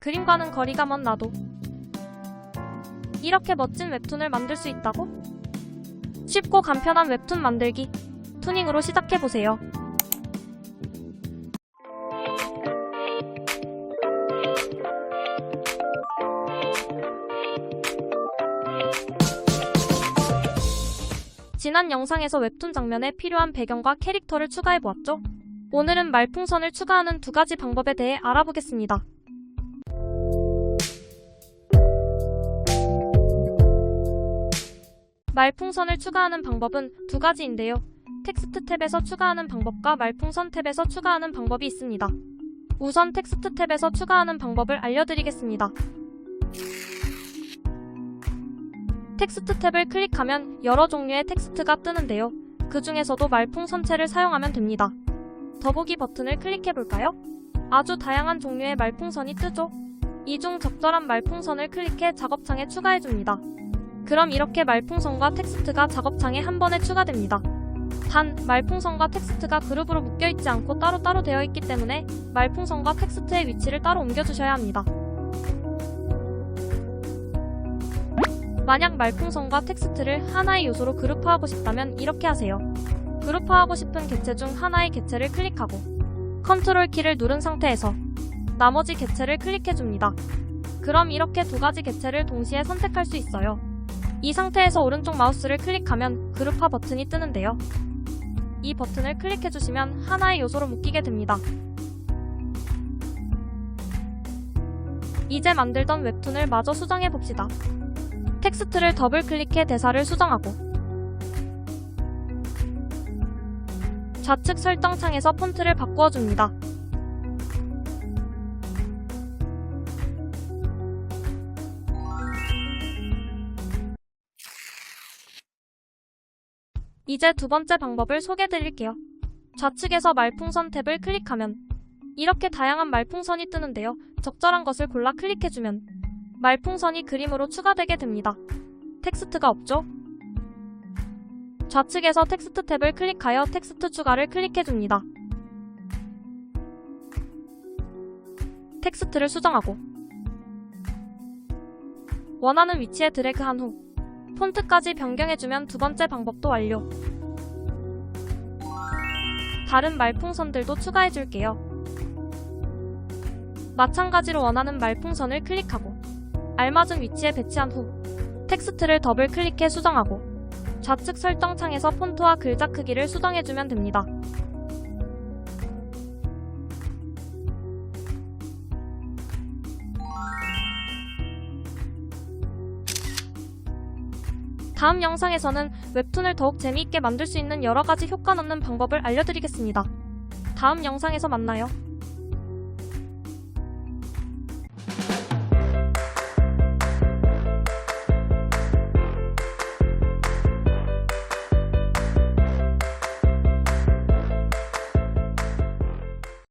그림과는 거리가 먼 나도 이렇게 멋진 웹툰을 만들 수 있다고? 쉽고 간편한 웹툰 만들기 투닝으로 시작해보세요. 지난 영상에서 웹툰 장면에 필요한 배경과 캐릭터를 추가해보았죠? 오늘은 말풍선을 추가하는 두 가지 방법에 대해 알아보겠습니다. 말풍선을 추가하는 방법은 두 가지인데요. 텍스트 탭에서 추가하는 방법과 말풍선 탭에서 추가하는 방법이 있습니다. 우선 텍스트 탭에서 추가하는 방법을 알려드리겠습니다. 텍스트 탭을 클릭하면 여러 종류의 텍스트가 뜨는데요. 그 중에서도 말풍선체를 사용하면 됩니다. 더보기 버튼을 클릭해볼까요? 아주 다양한 종류의 말풍선이 뜨죠? 이중 적절한 말풍선을 클릭해 작업창에 추가해줍니다. 그럼 이렇게 말풍선과 텍스트가 작업창에 한 번에 추가됩니다. 단, 말풍선과 텍스트가 그룹으로 묶여있지 않고 따로따로 되어 있기 때문에 말풍선과 텍스트의 위치를 따로 옮겨주셔야 합니다. 만약 말풍선과 텍스트를 하나의 요소로 그룹화하고 싶다면 이렇게 하세요. 그룹화하고 싶은 객체 중 하나의 객체를 클릭하고 컨트롤 키를 누른 상태에서 나머지 객체를 클릭해줍니다. 그럼 이렇게 두 가지 객체를 동시에 선택할 수 있어요. 이 상태에서 오른쪽 마우스를 클릭하면 그룹화 버튼이 뜨는데요. 이 버튼을 클릭해주시면 하나의 요소로 묶이게 됩니다. 이제 만들던 웹툰을 마저 수정해봅시다. 텍스트를 더블 클릭해 대사를 수정하고 좌측 설정 창에서 폰트를 바꾸어 줍니다. 이제 두 번째 방법을 소개해 드릴게요. 좌측에서 말풍선 탭을 클릭하면 이렇게 다양한 말풍선이 뜨는데요. 적절한 것을 골라 클릭해주면 말풍선이 그림으로 추가되게 됩니다. 텍스트가 없죠? 좌측에서 텍스트 탭을 클릭하여 텍스트 추가를 클릭해줍니다. 텍스트를 수정하고 원하는 위치에 드래그한 후 폰트까지 변경해주면 두 번째 방법도 완료. 다른 말풍선들도 추가해줄게요. 마찬가지로 원하는 말풍선을 클릭하고 알맞은 위치에 배치한 후 텍스트를 더블 클릭해 수정하고 좌측 설정 창에서 폰트와 글자 크기를 수정해주면 됩니다. 다음 영상에서는 웹툰을 더욱 재미있게 만들 수 있는 여러 가지 효과 넣는 방법을 알려드리겠습니다. 다음 영상에서 만나요.